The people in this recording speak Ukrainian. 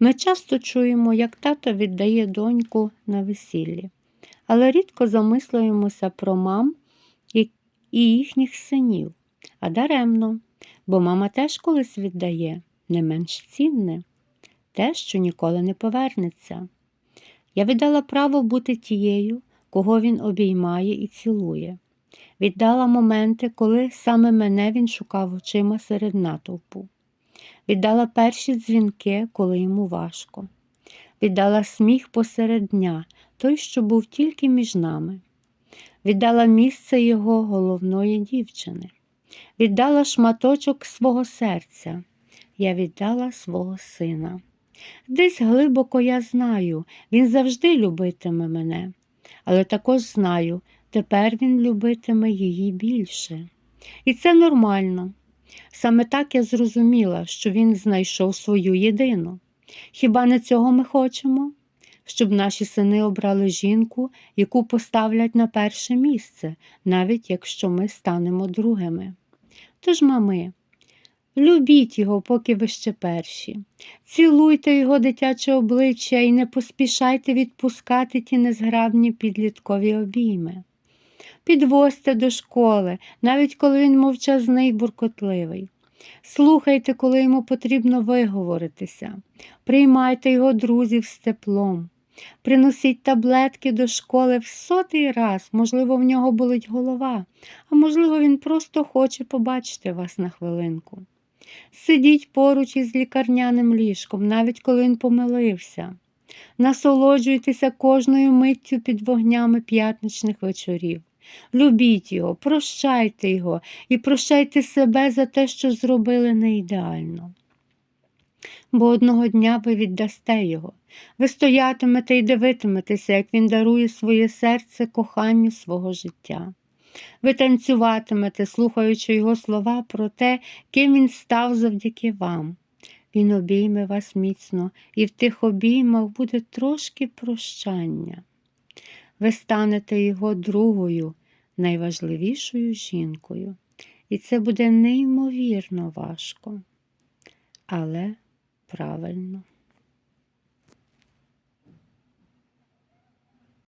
Ми часто чуємо, як тато віддає доньку на весіллі, але рідко замислюємося про мам і їхніх синів, а даремно, бо мама теж колись віддає не менш цінне, те, що ніколи не повернеться. Я віддала право бути тією, кого він обіймає і цілує. Віддала моменти, коли саме мене він шукав очима серед натовпу. Віддала перші дзвінки, коли йому важко. Віддала сміх посеред дня, той, що був тільки між нами. Віддала місце його головної дівчини. Віддала шматочок свого серця. Я віддала свого сина. Десь глибоко я знаю, він завжди любитиме мене, але також знаю, тепер він любитиме її більше. І це нормально. Саме так я зрозуміла, що він знайшов свою єдину. Хіба не цього ми хочемо? Щоб наші сини обрали жінку, яку поставлять на перше місце, навіть якщо ми станемо другими. Тож, мами, любіть його, поки ви ще перші, цілуйте його дитяче обличчя і не поспішайте відпускати ті незграбні підліткові обійми. Підвозьте до школи, навіть коли він мовчазний буркотливий. Слухайте, коли йому потрібно виговоритися, приймайте його друзів з теплом, приносіть таблетки до школи в сотий раз, можливо, в нього болить голова, а можливо, він просто хоче побачити вас на хвилинку. Сидіть поруч із лікарняним ліжком, навіть коли він помилився. Насолоджуйтеся кожною миттю під вогнями п'ятничних вечорів. Любіть його, прощайте його і прощайте себе за те, що зробили не ідеально. Бо одного дня ви віддасте його, ви стоятимете і дивитиметеся, як він дарує своє серце коханню свого життя. Ви танцюватимете, слухаючи його слова про те, ким він став завдяки вам. Він обійме вас міцно, і в тих обіймах буде трошки прощання. Ви станете його другою, найважливішою жінкою. І це буде неймовірно важко, але правильно.